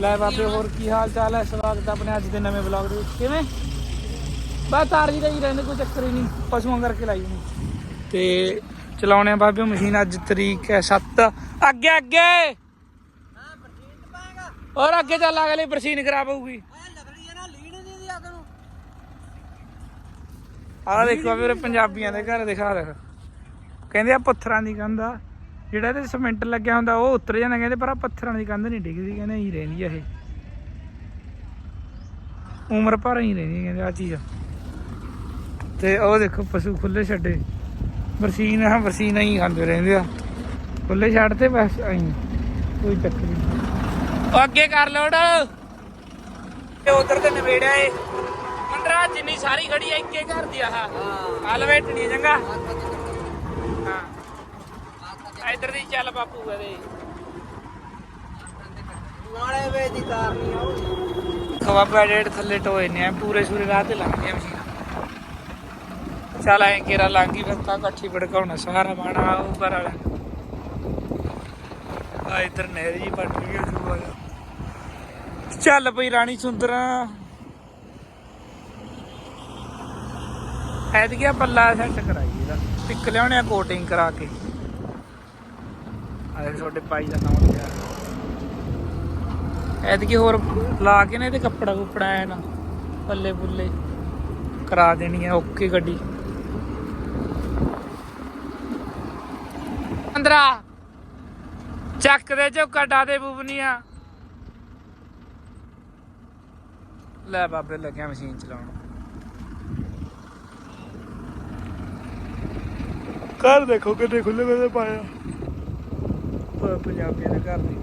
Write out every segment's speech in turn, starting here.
ਲੈ ਬਾਬੇ, ਹੋਰ ਕੀ ਹਾਲ ਚਾਲ ਹੈ? ਸਵਾਗਤ ਹੈ ਆਪਣੇ ਅੱਜ ਦੇ ਨਵੇਂ ਵਲੌਗ ਦੇ ਵਿੱਚ। ਕਿਵੇਂ? ਬਸ ਤਾਰ ਜੀ ਰਹੀ ਰਹਿੰਦੇ ਕੋਈ ਚੱਕਰ ਹੀ ਨਹੀਂ। ਪਸ਼ੂਆਂ ਕਰਕੇ ਲਾਈ ਨਹੀਂ ਤੇ ਚਲਾਉਣੇ ਆ ਬਾਬੇ, ਮਸ਼ੀਨ ਅੱਜ ਤਰੀਕ ਹੈ 7 ਅੱਗੇ ਅੱਗੇ! ਹਾਂ ਬਰਸੀਨ ਪਾਏਗਾ ਔਰ ਅੱਗੇ ਚੱਲ, ਅਗਲੇ ਬਰਸੀਨ ਖਰਾਬ ਹੋਊਗੀ। ਆਹ ਦੇਖੋ ਵੀਰੇ, ਪੰਜਾਬੀਆਂ ਦੇ ਘਰ ਦਿਖਾ ਦੇਖ ਕਹਿੰਦੇ ਆ ਪੱਥਰਾਂ ਦੀ ਕੰਧ ਆ। ਜਿਹੜਾ ਇਹਦੇ ਸਿਮੈਂਟ ਲੱਗਿਆ ਹੁੰਦਾ, ਉਹ ਉਤਰ ਜਾਂਦਾ ਕਹਿੰਦੇ, ਪਰ ਆ ਪੱਥਰਾਂ ਦੀ ਕੰਧ ਨਹੀਂ ਡਿੱਗਦੀ, ਕਹਿੰਦੇ ਹੀ ਰਹਿੰਦੀ ਆ ਇਹ। ਉਮਰ ਭਰ ਹੀ ਰਹਿੰਦੀ ਕਹਿੰਦੇ ਆ ਚੀਜ਼। ਤੇ ਉਹ ਦੇਖੋ, ਪਸ਼ੂ ਖੁੱਲੇ ਛੱਡੇ। ਬਰਸੀਨ ਆ ਬਰਸੀਨ ਹੀ ਖਾਂਦੇ ਰਹਿੰਦੇ ਆ। ਖੁੱਲੇ ਛੱਡ ਤੇ ਬਸ ਐਂ ਕੋਈ ਚੱਕਰ ਨਹੀਂ। ਅੱਗੇ ਕਰ ਲੋੜ ਤੇ ਉਧਰ ਤੇ ਨਵੇੜਿਆ ਏ। ਮੰਦਰਾ ਜਿੰਨੀ ਸਾਰੀ ਖੜੀ ਆ ਇੱਕੇ ਘਰ ਦੀ ਆਹ। ਹਾਂ ਆ ਲਵੇਟਣੀ ਚੰਗਾ। ਇਧਰ ਦੀ ਚੱਲ ਬਾਪੂ ਇਹਦੇ। ਨਾਲੇ ਵੇ ਦੀ ਤਾਰ ਨਹੀਂ ਆਉ ਖਵਾਬਾ ਡੇਢ ਥੱਲੇ ਟੋਏ ਨੇ ਪੂਰੇ ਸੂਰੇ ਰਾਹ ਤੇ ਲੰਘਦੀਆਂ ਮਸ਼ੀਨਾਂ। ਚੱਲ ਐਂ ਕੇਰਾ ਲੰਘੀ ਫਿਰ ਤਾਂ ਭੜਕਾਉਣਾ ਸਾਰਾ ਬਾਣਾ ਉੱਪਰ ਵਾਲਾ ਆ ਇਧਰ ਨਹਿਰ ਜੀ ਹੈ ਜੂਆ ਜਿਹਾ। ਚੱਲ ਪਈ ਰਾਣੀ ਸੁੰਦਰਾ। ਐਦ ਗਿਆ ਪੱਲਾ ਸੈੱਟ ਕਰਾਈ ਇਹਦਾ। ਪਿੱਕ ਲਿਆਉਣੇ ਆ ਕੋਟਿੰਗ ਕਰਾ ਕੇ। ਆਏ ਤੁਹਾਡੇ ਭਾਈ ਦਾ ਨਾਮ ਲਿਆ ਐਤਕੀ ਹੋਰ ਲਾ ਕੇ ਨਾ ਇਹਦੇ ਕੱਪੜਾ ਕੁਪੜਾ ਐ ਨਾ ਪੱਲੇ ਪੁੱਲੇ ਕਰਾ ਦੇਣੀ ਹੈ ਓਕੇ ਗੱਡੀ। ਅੰਦਰਾ ਚੱਕ ਦੇ ਚੋ ਕੱਡਾ ਦੇ ਬੁਬਨੀਆਂ। ਲੈ ਬਾਬੇ ਲੱਗਿਆ ਮਸ਼ੀਨ ਚਲਾਉਣ। ਘਰ ਦੇਖੋ ਕਿੰਨੇ ਖੁੱਲੇ ਖੁੱਲੇ ਪਾਇਆ ਪ- ਪੰਜਾਬੀਆਂ ਦੇ ਘਰ ਦੀ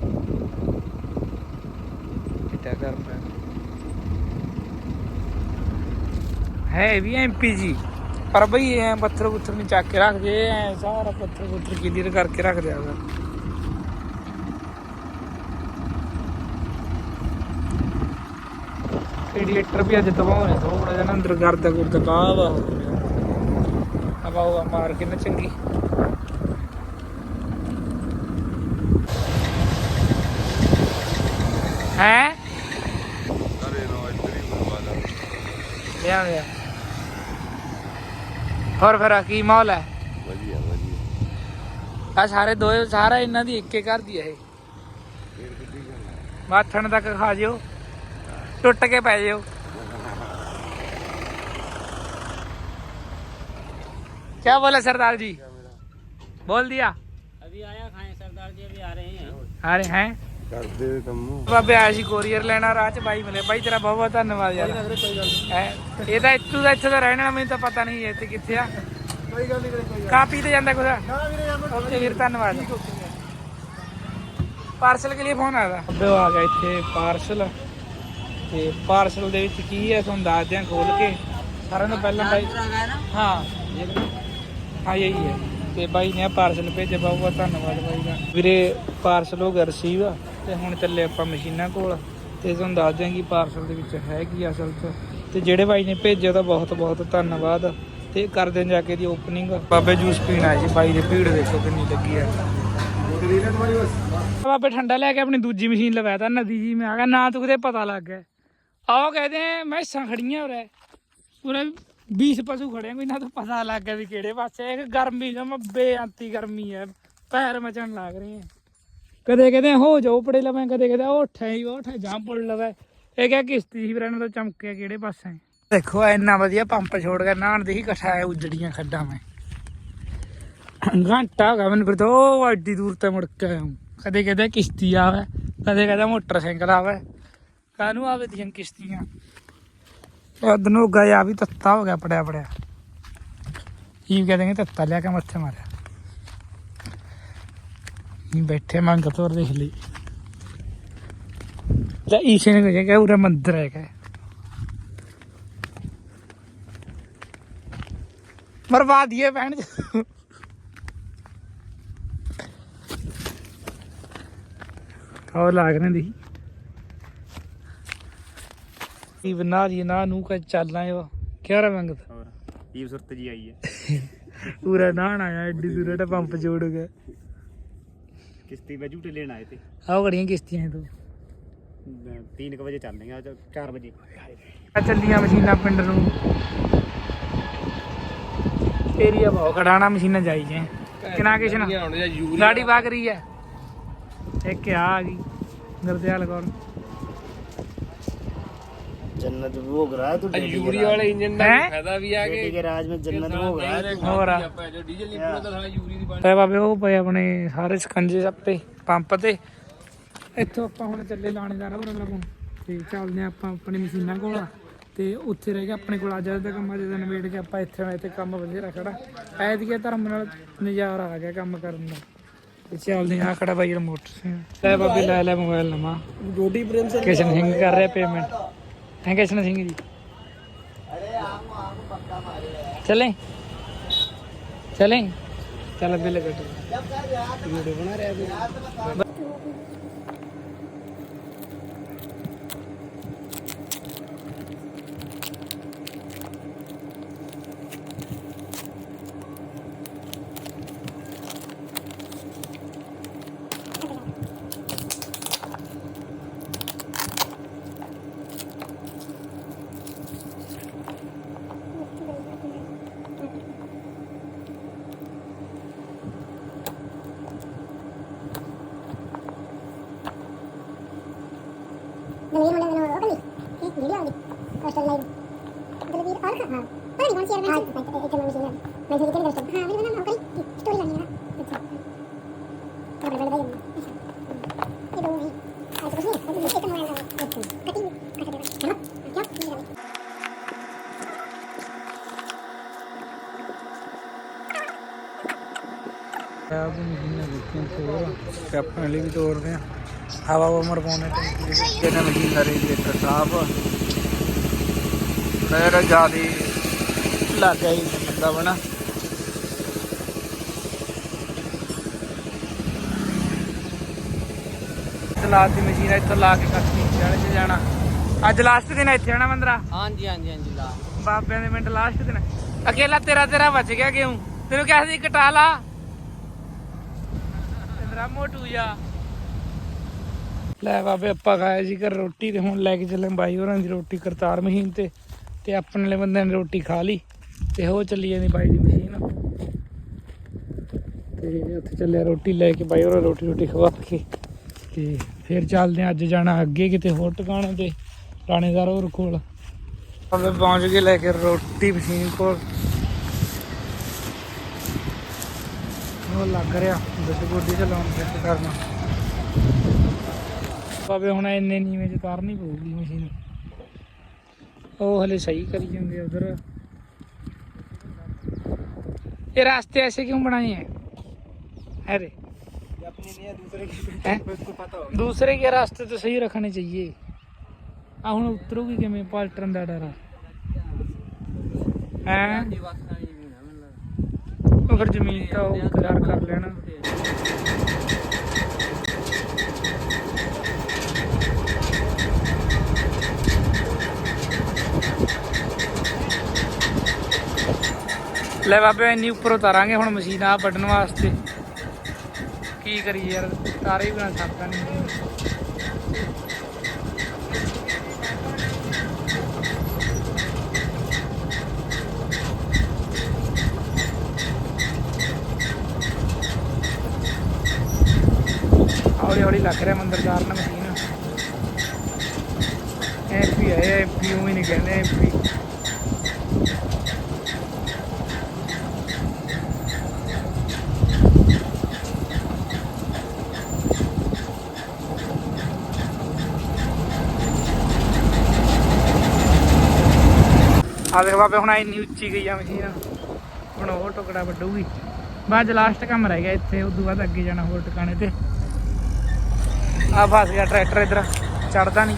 ਕਿੱਟਾ ਘਰ ਪਿਆ ਹੈ ਵੀ ਐਮਪੀ ਜੀ। ਪਰ ਬਈ ਐ ਪੱਥਰ ਪੁੱਥਰ ਨਹੀਂ ਚੱਕ ਕੇ ਰੱਖਦੇ ਐ ਸਾਰਾ ਪੱਥਰ ਪੁੱਥਰ ਕਲੀਅਰ ਕਰਕੇ ਰੱਖ ਦਿਆ ਵਾ ਰੇਡੀਏਟਰ ਵੀ ਅੱਜ ਦਬਾਉਣੇ ਥੋੜਾ ਜਿਹਾ ਨਾ ਅੰਦਰ ਕਰਦਾ ਗੁਰਦਾ ਬਾਹ ਵਾ ਹਵਾ ਮਾਰ ਕੇ ਨਾ ਚੰਗੀ। ਹੈ ਅਰੇ ਨੋ ਇੱਧਰ ਹੀ ਬਰਬਾਦ ਆ ਲਿਆ ਲਿਆ ਹੋਰ ਫਿਰ ਕੀ ਮਾਹੌਲ ਹੈ ਵਧੀਆ ਵਧੀਆ ਆ ਸਾਰੇ ਦੋਏ ਸਾਰਾ ਇਹਨਾਂ ਦੀ ਇੱਕੇ ਘਰ ਦੀ ਹੈ ਇਹ ਫੇਰ ਕਿੱਡੀ ਗੱਲ ਆ ਮਾਥਣ ਤੱਕ ਖਾ ਜਿਓ ਟੁੱਟ ਕੇ ਪੈ ਜਿਓ क्या बोला सरदार जी बोल दिया ਅਭੀ ਆਇਆ ਖਾਏ ਸਰਦਾਰ ਜੀ ਅਭੀ ਆ ਰਹੇ हैं अरे हैं ਕਰਦੇ ਕੰਮੋਂ। ਬਾਬੇ ਆਇਆ ਸੀ ਕੋਰੀਅਰ ਲੈਣਾ ਰਾਹ ਚ ਬਾਈ ਮਿਲੇ ਬਾਈ ਤੇਰਾ ਬਹੁਤ ਬਹੁਤ ਧੰਨਵਾਦ ਯਾਰ। ਹੈਂ? ਇਹ ਤਾਂ ਇੱਥੋਂ ਦਾ ਇੱਥੇ ਦਾ ਰਹਿਣ ਵਾਲਾ ਮੈਨੂੰ ਤਾਂ ਪਤਾ ਨਹੀਂ ਇਹ ਇੱਥੇ ਕਿੱਥੇ ਆ। ਕੋਈ ਗੱਲ ਨਹੀਂ ਕੋਈ ਖਾ ਪੀ ਤੇ ਜਾਂਦਾ ਕੁਛ? ਨਾ ਵੀਰੇ ਜਾਨ ਓਕੇ ਵੀਰ ਧੰਨਵਾਦ। ਪਾਰਸਲ ਕੇ ਲਈ ਫੋਨ ਆਇਆ? ਅੱਬੇ ਆ ਗਿਆ ਇੱਥੇ ਪਾਰਸਲ। ਤੇ ਪਾਰਸਲ ਦੇ ਵਿੱਚ ਕੀ ਹੈ ਤੁਹਾਨੂੰ ਦੱਸਦੇ ਹਾਂ ਖੋਲ ਕੇ। ਸਾਰਿਆਂ ਤੋਂ ਪਹਿਲਾਂ ਬਾਈ ਹਾਂ ਹਾਂ ਇਹੀ ਹੈ। ਤੇ ਬਾਈ ਨੇ ਪਾਰਸਲ ਭੇਜਿਆ ਬਹੁਤ ਬਹੁਤ ਧੰਨਵਾਦ ਬਾਈ ਦਾ। ਵੀਰੇ ਪਾਰਸਲ ਹੋ ਗਿਆ ਰਿਸੀਵ ਤੇ ਹੁਣ ਚੱਲੇ ਆਪਾਂ ਮਸ਼ੀਨਾਂ ਕੋਲ। ਤੇ ਤੁਹਾਨੂੰ ਦੱਸਦੇ ਹਾਂ ਪਾਰਸਲ ਦੇ ਵਿੱਚ ਹੈ ਕੀ ਅਸਲ 'ਚ। ਤੇ ਜਿਹੜੇ ਬਾਈ ਨੇ ਭੇਜਿਆ ਉਹਦਾ ਬਹੁਤ ਬਹੁਤ ਧੰਨਵਾਦ। ਤੇ ਕਰਦੇ ਜਾ ਕੇ ਦੀ ਓਪਨਿੰਗ ਬਾਬੇ ਜੂਸ ਪੀਣ ਆਏ ਸੀ ਬਾਈ ਦੇ, ਭੀੜ ਦੇਖੋ ਕਿੰਨੀ ਲੱਗੀ ਹੈ ਬਾਬੇ ਠੰਡਾ ਲੈ ਕੇ ਆਪਣੀ ਦੂਜੀ ਮਸ਼ੀਨ ਲਵਾਇਆ ਨਦੀ ਜੀ, ਮੈਂ ਆ ਗਿਆ ਨਾ ਤੁਕਦੇ ਪਤਾ ਲੱਗ ਗਿਆ। ਆਓ ਕਹਦੇ ਮੈਸਾਂ ਖੜੀਆਂ ਹੋ ਰਿਹਾ ਪੂਰੇ 20 ਪਸ਼ੂ ਖੜੇ ਆ ਕੋਈ ਨਾ ਤਾਂ ਪਤਾ ਲੱਗ ਗਿਆ ਵੀ ਕਿਹੜੇ ਪਾਸੇ ਇੱਕ ਗਰਮੀ ਜਮ ਬੇਅੰਤੀ ਗਰਮੀ ਹੈ ਪੈਰ ਮਚਣ ਲੱਗ ਰਹੇ ਆ। ਕਦੇ ਕਦੇ ਹੋ ਜਾਓ ਪੜੇ ਲਵੇਂ, ਕਦੇ ਕਦੇ ਉਹ ਠੈ ਉਹ ਠੈ ਜਾਂ ਪੁੜ ਲਵੇ। ਇਹ ਕਿਆ ਕਿਸ਼ਤੀ ਸੀ ਵੀਰਾਂ ਤਾਂ ਚਮਕਿਆ ਕਿਹੜੇ ਪਾਸੇ? ਦੇਖੋ, ਇੰਨਾ ਵਧੀਆ ਪੰਪ ਛੋੜ ਕੇ ਨਾਨ ਦੇ ਹੀ ਇਕੱਠਾ ਹੈ, ਉਜੜੀਆਂ ਖੱਡਾਂ ਮੈਂ। ਘੰਟਾ ਹੋ ਗਿਆ ਮੈਨੂੰ ਫਿਰ ਤਾਂ ਐਡੀ ਦੂਰ ਤੇ ਮੁੜ ਕੇ ਆਇਆ ਕਦੇ ਕਦੇ ਕਿਸ਼ਤੀ ਆਵੇ, ਕਦੇ ਕਦੇ ਮੋਟਰਸਾਈਕਲ ਆਵੇ। ਕਾਹਨੂੰ ਆਵੇ ਦੀਆਂ ਕਿਸ਼ਤੀਆਂ? ਅਦ ਨੂੰ ਗਿਆ ਵੀ ਤੱਤਾ ਹੋ ਗਿਆ ਪੜਿਆ ਪੜਿਆ ਕੀ ਕਹਦੇ ਤੱਤਾ ਲਿਆ ਕੇ ਮੱਥੇ ਮਾਰਿਆ। ਇਹ ਬੈਠੇ ਮੰਗ ਤੋਰ ਦੇਖ ਲਈ। ਲੈ ਈਸੇ ਨੇ ਕਿਹਾ ਕਿ ਉਰੇ ਮੰਦਰ ਹੈ ਕਿ ਮਰਵਾ ਦਿਏ ਭੈਣ ਜੀ। ਉਹ ਲਾਗ ਇਹ ਬਣਾ ਰਹੀ ਨਾ ਨੂੰ ਕਾ ਚੱਲਣਾ ਕਿਆ ਰ ਮੰਗਦਾ ਹੋਰ ਕੀ ਸੁਰਤ ਜੀ ਆਈ ਹੈ। ਪੂਰਾ ਨਾਣ ਆਇਆ ਐਡੀ ਦੂਰ ਦਾ ਪੰਪ ਜੋੜ ਗਿਆ ਕਿਸ਼ਤੀ ਵਿੱਚ ਝੂਟੇ ਲੈਣ ਆਏ ਤੇ ਆਹ ਬੜੀਆਂ ਕਿਸ਼ਤੀਆਂ ਤੂੰ। 3 ਵਜੇ ਚੱਲਦੇ ਆ 4 ਵਜੇ। ਆ ਚੱਲੀਆਂ ਮਸ਼ੀਨਾਂ ਪਿੰਡ ਨੂੰ। ਏਰੀਆ ਬਹੁਤ ਖੜਾਣਾ ਮਸ਼ੀਨਾਂ ਜਾਈ ਜੇ ਕਿਨਾ ਕਿਸ਼ਨ? ਗਾੜੀ ਵਗ ਰਹੀ ਹੈ। ਇੱਕ ਆ ਆ ਗਈ ਗੁਰਦਿਆਲ ਕੌਰ। जन्नत भोग रहा है तू यूरी वाले इंजन ਦਾ ਹੈਂ? ਫਾਇਦਾ ਵੀ ਆ बेटी ਕਿ के राज में जन्नत भोग रहा है ਹੋਰ ਆ ਆਪਾਂ ਜੋ ਡੀਜ਼ਲ ਨਹੀਂ ਪੂਰਾ ਤਾਂ ਸਾਲਾ ਯੂਰੀ ਦੀ ਤੇ ਬਾਬੇ ਉਹ ਪਏ ਆਪਣੇ ਸਾਰੇ ਸਕੰਜੇ ਸੱਪੇ ਪੰਪ ਤੇ ਇੱਥੋਂ ਆਪਾਂ ਹੁਣ ਚੱਲੇ ਲਾਣੇਦਾਰ ਹੋਰਾਂ ਕੋਲ ਤੇ ਚੱਲਦੇ ਹਾਂ ਆਪਾਂ ਆਪਣੀ ਮਸ਼ੀਨਾਂ ਕੋਲ ਤੇ ਉੱਥੇ ਰਹਿ ਗਿਆ ਆਪਣੇ ਕੋਲ ਅੱਜ ਦਾ ਕੰਮ ਅੱਜ ਦਾ ਨਿਬੇੜ ਕੇ ਆਪਾਂ ਇੱਥੇ ਆਏ ਤੇ ਕੰਮ ਵਧੀਆ ਖੜਾ ਐਤਕੀ ਧਰਮ ਨਾਲ ਨਜ਼ਾਰਾ ਆ ਗਿਆ ਕੰਮ ਕਰਨ ਦਾ ਤੇ ਚੱਲਦੇ ਆ ਖੜਾ ਬਾਈ ਰਿਮੋਟ ਲੈ ਬਾਬੇ ਲੈ ਲੈ ਮੋਬਾਈਲ ਨਵਾਂ गोडी प्रेम से ਕਿਸ਼ਨ ਸਿੰਘ ਕਰ ਰਿਹਾ ਪੇਮੈਂਟ ਹੈ ਕਿਸ਼ਨ ਸਿੰਘ ਜੀ ਚਲੇ ਚਲੇ ਚੱਲ ਬਿੱਲ ਕੱਟੋ ਵੀਡੀਓ ਬਣਾ ਰਿਹਾ ನಾವು ಏನು ಮಾಡೋಣ ಹೋಗಲಿ ಈ ವಿಡಿಯೋ ಆಗಿ ಫಸ್ಟ್ ಲೈವ್ ಇದರಲ್ಲಿ ವೀರ್ ಆಲ್ಕ ಹಾ ಬನ್ನಿ ಒಂದು ಶೇರ್ ಮಾಡಿ ಆಯ್ತು ಆಯ್ತು ಮಮ್ಮಿ ಶೇರ್ ನಾನು ಹೇಳಿ ಕೇಳಿದ್ರೆ ಹಾ ವಿಡಿಯೋ ನಾನು ಹೋಗಲಿ ಸ್ಟೋರಿ ನಾನು ಅಚ್ಚಾ ಬರಬೇಡ ಬೈ ಇದು ಆಯ್ತು ಬನ್ನಿ ಅದು ಇಷ್ಟಕ್ಕೆ ನಾನು ಆಯ್ತು ಕಟಿಂಗ್ ಕಟಬೇಡ ಚಲೋ ಯಾ ನೀರಲ್ಲಿ आप भिन्न देखते हैं तो कैप्टन अली भी तोड़ रहे हैं ਹਵਾ ਉਮਰ ਪਾਉਣੇ ਕਿਹਨੇ ਮਸ਼ੀਨ ਸਾਰੇ ਜਨਰੇਟਰ ਸਾਹਿਬ ਮੇਰਾ ਜਿਆਦੀ ਲੱਗ ਗਈ ਬੰਦਾ ਬਣਾ ਲਾਸਟ ਦੀ ਮਸ਼ੀਨ ਇੱਥੋਂ ਲਾ ਕੇ ਕੱਟਣੀ ਜਾਣੇ ਚ ਜਾਣਾ। ਅੱਜ ਲਾਸਟ ਦਿਨ ਇੱਥੇ ਆਣਾ ਮੰਦਰਾ ਹਾਂਜੀ ਹਾਂਜੀ ਹਾਂਜੀ ਲਾ। ਬਾਬਿਆਂ ਦੇ ਮਿੰਟ ਲਾਸਟ ਦਿਨ। ਅਕੇਲਾ ਤੇਰਾ ਤੇਰਾ ਬਚ ਗਿਆ ਕਿਉਂ? ਤੈਨੂੰ ਕਿਹਾ ਸੀ ਕਟਾ ਲਾ ਮੋਟੂ ਜਾ ਲੈ ਬਾਬੇ, ਆਪਾਂ ਖਾਇਆ ਸੀ ਘਰ ਰੋਟੀ ਤੇ ਹੁਣ ਲੈ ਕੇ ਚੱਲੇ ਬਾਈ ਹੋਰਾਂ ਦੀ ਰੋਟੀ ਕਰਤਾਰ ਮਸ਼ੀਨ ਤੇ ਤੇ ਆਪਣੇ ਵਾਲੇ ਬੰਦੇ ਨੇ ਰੋਟੀ ਖਾ ਲਈ ਤੇ ਉਹ ਚੱਲੀ ਜਾਂਦੀ ਬਾਈ ਦੀ ਮਸ਼ੀਨ। ਤੇ ਉੱਥੇ ਚੱਲਿਆ ਰੋਟੀ ਲੈ ਕੇ, ਬਾਈ ਹੋਰਾਂ ਰੋਟੀ ਰੋਟੀ ਖਵਾ ਕੇ ਤੇ ਫਿਰ ਚੱਲਦੇ ਹਾਂ ਅੱਜ ਜਾਣਾ ਅੱਗੇ ਕਿਤੇ ਹੋਰ ਟਿਕਾਣੇ ਤੇ, ਰਾਣੇਦਾਰ ਹੋਰ ਕੋਲ। ਅਬੇ ਪਹੁੰਚ ਕੇ ਲੈ ਕੇ ਰੋਟੀ ਮਸ਼ੀਨ ਕੋਲ। ਉਹ ਲੱਗ ਰਿਹਾ ਬਿੱਟ ਗੋਡੀ ਚਲਾਉਣ ਫਿੱਟ ਕਰਨਾ। ਬਾਬੇ ਹੁਣ ਇੰਨੇ ਨੀਵੇਂ ਚ ਤਾਰਨੀ ਪਊਗੀ ਮਸ਼ੀਨ ਉਹ ਹਲੇ ਸਹੀ ਕਰੀ ਜਾਂਦੇ ਉਧਰ ये रास्ते ऐसे क्यों बनाए हैं अरे हैं? दूसरे के रास्ते तो सही रखने चाहिए ਆ ਹੁਣ ਉਤਰੂਗੀ ਕਿਵੇਂ ਪਲਟਣ ਦਾ ਡਰ ਆ ਹੈ ਉਹ ਫਿਰ ਜ਼ਮੀਨ ਤਾਂ ਉਹ ਤਿਆਰ ਕਰ ਲੈਣਾ ਲੈ ਬਾਬੇ, ਇੰਨੀ ਉੱਪਰ ਉਤਾਰਾਂਗੇ ਹੁਣ ਮਸ਼ੀਨ ਆ ਵੱਢਣ ਵਾਸਤੇ। ਕੀ ਕਰੀਏ ਯਾਰ, ਤਾਰੇ ਹੀ ਬਣਾ ਸਕਦਾ ਨਹੀਂ ਹੌਲੀ ਹੌਲੀ ਲੱਗ ਰਿਹਾ ਮੰਦਰ ਚਾਰਨ ਮਸ਼ੀਨ। ਐਮਪੀ ਹੈ ਐਮਪੀ ਉਹ ਹੀ ਨਹੀਂ ਕਹਿੰਦੇ ਐਮਪੀ ਆ ਦੇਖ ਬਾਬੇ, ਹੁਣ ਇੰਨੀ ਉੱਚੀ ਗਈ ਆ ਮਸ਼ੀਨ। ਹੁਣ ਉਹ ਟੁਕੜਾ ਵੱਡੂਗੀ ਬਾਅਦ ਲਾਸਟ ਕੰਮ ਰਹਿ ਗਿਆ ਇੱਥੇ, ਉਦੋਂ ਬਾਅਦ ਅੱਗੇ ਜਾਣਾ ਹੋਰ ਟਿਕਾਣੇ ਤੇ। ਆ ਫਸ ਗਿਆ ਟਰੈਕਟਰ ਇਧਰ, ਚੜਦਾ ਨਹੀਂ